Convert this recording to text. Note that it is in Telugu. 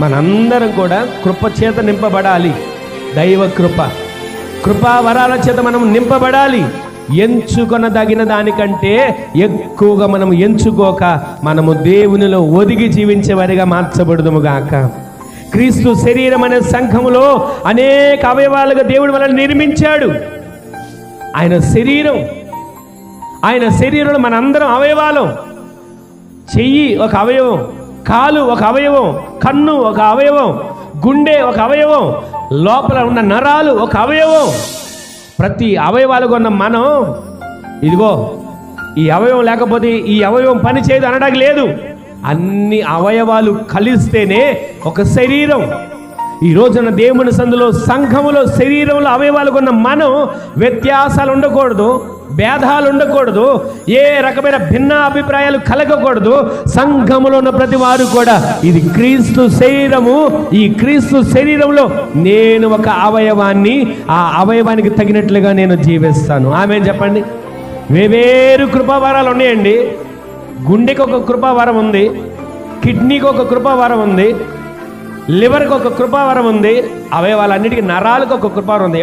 మనందరం కూడా కృప చేత నింపబడాలి. దైవ కృప. కృపావరాల చేత మనం నింపబడాలి. ఎంచుకొనదగిన దానికంటే ఎక్కువగా మనం ఎంచుకోక మనము దేవునిలో ఒదిగి జీవించే వారిగా గాక. క్రీస్తు శరీరం అనే సంఘములో అనేక అవయవాలుగా దేవుడు మనల్ని నిర్మించాడు. ఆయన శరీరం. ఆయన శరీరంలో మనందరం అవయవాలం. చెయ్యి ఒక అవయవం. కాలు ఒక అవయవం కన్ను ఒక అవయవం గుండె ఒక అవయవం లోపల ఉన్న నరాలు ఒక అవయవం. ప్రతి అవయవాలకు ఉన్న మనం ఇదిగో ఈ అవయవం లేకపోతే ఈ అవయవం పని చేయదు అనడానికి లేదు. అన్ని అవయవాలు కలిస్తేనే ఒక శరీరం. ఈ రోజున దేవుని సందులో సంఘములో శరీరంలో అవయవాలు ఉన్న మనం వ్యత్యాసాలు ఉండకూడదు భేదాలు ఉండకూడదు ఏ రకమైన భిన్న అభిప్రాయాలు కలగకూడదు. సంఘములో ఉన్న ప్రతి వారు కూడా ఇది క్రీస్తు శరీరము. ఈ క్రీస్తు శరీరంలో నేను ఒక అవయవాన్ని ఆ అవయవానికి తగినట్లుగా నేను జీవిస్తాను. ఆమె చెప్పండి. వేవేరు కృపావరాలు ఉన్నాయండి. గుండెకి ఒక కృపావరం ఉంది. కిడ్నీకి ఒక కృపావరం ఉంది. లివర్కి ఒక కృపావరం ఉంది. అవయవాలన్నిటికీ నరాలకు ఒక కృపావరం ఉంది.